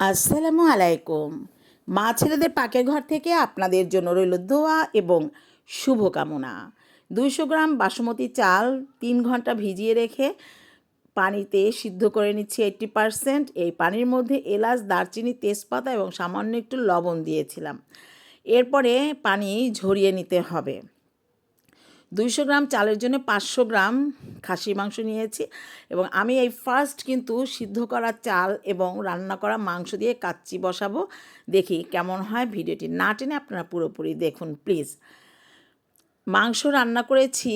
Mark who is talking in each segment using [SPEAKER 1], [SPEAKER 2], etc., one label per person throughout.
[SPEAKER 1] আসসালামু আলাইকুম। মা ছেলেদের পাকের ঘর থেকে আপনাদের জন্য রইল দোয়া এবং শুভকামনা। দুইশো গ্রাম বাসমতি চাল তিন ঘণ্টা ভিজিয়ে রেখে পানিতে সিদ্ধ করে নিচ্ছি এইট্টি পারসেন্ট। এই পানির মধ্যে এলাচ, দারচিনি, তেজপাতা এবং সামান্য একটু লবণ দিয়েছিলাম। এরপরে পানি ঝরিয়ে নিতে হবে। দুইশো গ্রাম চালের জন্য পাঁচশো গ্রাম খাসি মাংস নিয়েছি এবং আমি এই ফার্স্ট কিন্তু সিদ্ধ করা চাল এবং রান্না করা মাংস দিয়ে কাচ্চি বসাবো। দেখি কেমন হয়, ভিডিওটি না টেনে আপনারা পুরোপুরি দেখুন প্লিজ মাংস রান্না করেছি,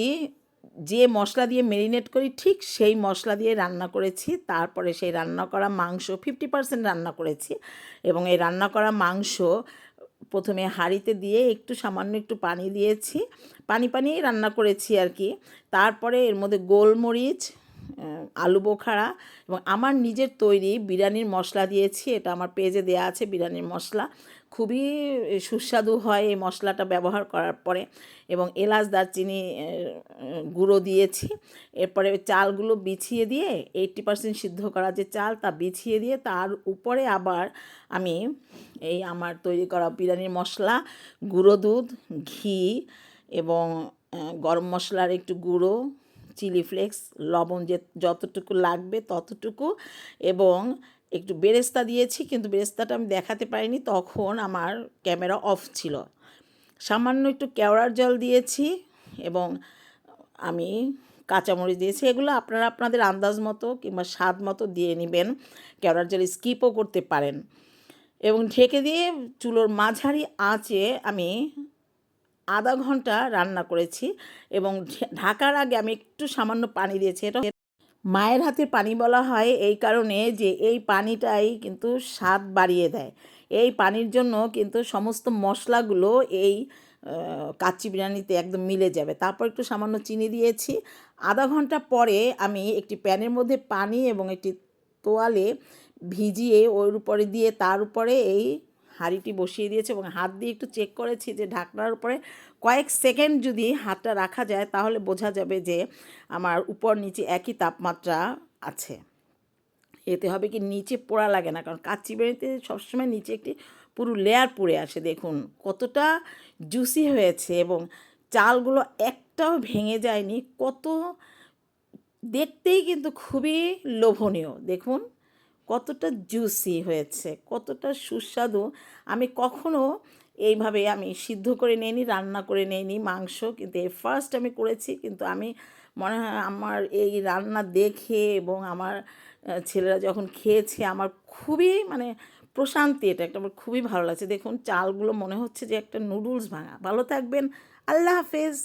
[SPEAKER 1] যে মশলা দিয়ে মেরিনেট করি ঠিক সেই মশলা দিয়ে রান্না করেছি, তারপরে সেই রান্না করা মাংস ফিফটি পার্সেন্ট রান্না করেছি এবং এই রান্না করা মাংস প্রথমে হাঁড়িতে দিয়ে একটু সামান্য একটু পানি দিয়েছি। পানি পানি রান্না করেছি আর কি। তারপরে এর মধ্যে গোলমরিচ আলু বোখারা এবং আমার নিজের তৈরি বিরিয়ানির মশলা দিয়েছি, এটা আমার পেজে দেওয়া আছে বিরিয়ানির মশলা। খুবই সুস্বাদু হয় এই মশলাটা ব্যবহার করার পরে এবং এলাচ দারচিনি গুঁড়ো দিয়েছি। এরপরে চালগুলো বিছিয়ে দিয়ে এইটটি পার্সেন্ট সিদ্ধ করা যে চাল তা বিছিয়ে দিয়ে, তার উপরে আবার আমি এই আমার তৈরি করা বিরিয়ানির মশলা, গুঁড়ো দুধ, ঘি এবং গরম মশলার একটু গুঁড়ো চিলি ফ্লেক্স, লবণ যে যতটুকু লাগবে ততটুকু এবং একটু বেরেস্তা দিয়েছি কিন্তু বেরেস্তাটা আমি দেখাতে পারিনি, তখন আমার ক্যামেরা অফ ছিল। সামান্য একটু কেওড়ার জল দিয়েছি এবং আমি কাঁচামরিচ দিয়েছি, এগুলো আপনারা আপনাদের আন্দাজ মতো কিংবা স্বাদ মতো দিয়ে নেবেন, কেওড়ার জল স্কিপও করতে পারেন। এবং ঢেকে দিয়ে চুলোর মাঝারি আঁচে আমি আধা ঘণ্টা রান্না করেছি এবং ঢাকার আগে আমি একটু সামান্য পানি দিয়েছি। এটা মায়ের হাতে পানি বলা হয় এই কারণে যে এই পানিটাই কিন্তু স্বাদ বাড়িয়ে দেয়। এই পানির জন্য কিন্তু সমস্ত মশলাগুলো এই কাচ্চি বিরিয়ানিতে একদম মিলে যাবে। তারপর একটু সামান্য চিনি দিয়েছি। আধা ঘণ্টা পরে আমি একটি প্যানের মধ্যে পানি এবং একটি তোয়ালে ভিজিয়ে ওর উপরে দিয়ে তার উপরে এই হাঁড়িটি বসিয়ে দিয়েছে এবং হাত দিয়ে একটু চেক করেছি যে ঢাকনার উপরে কয়েক সেকেন্ড যদি হাতটা রাখা যায়, তাহলে বোঝা যাবে যে আমার উপর নিচে একই তাপমাত্রা আছে। এতে হবে কি নিচে পোড়া লাগে না, কারণ কাচ্চি বিরিয়ানিতে সবসময় নিচে একটি পুরো লেয়ার পড়ে আসে। দেখুন কতটা জুসি হয়েছে এবং চালগুলো একটাও ভেঙে যায়নি, কত দেখতেই কিন্তু খুবই লোভনীয়। দেখুন কতটা জুসি হয়েছে, কতটা সুস্বাদু। আমি কখনো এইভাবে আমি সিদ্ধ করে নিইনি, রান্না করে নিইনি মাংস। কিন্তু এই ফার্স্ট আমি করেছি, কিন্তু আমি মনে হয় আমার এই রান্না দেখে এবং আমার ছেলেরা যখন খেয়েছে, আমার খুবই মানে প্রশান্তি এটা একটা আমার খুবই ভালো লাগছে। দেখুন, চালগুলো মনে হচ্ছে যে একটা নুডলস ভাঙা। ভালো থাকবেন, আল্লাহ হাফেজ।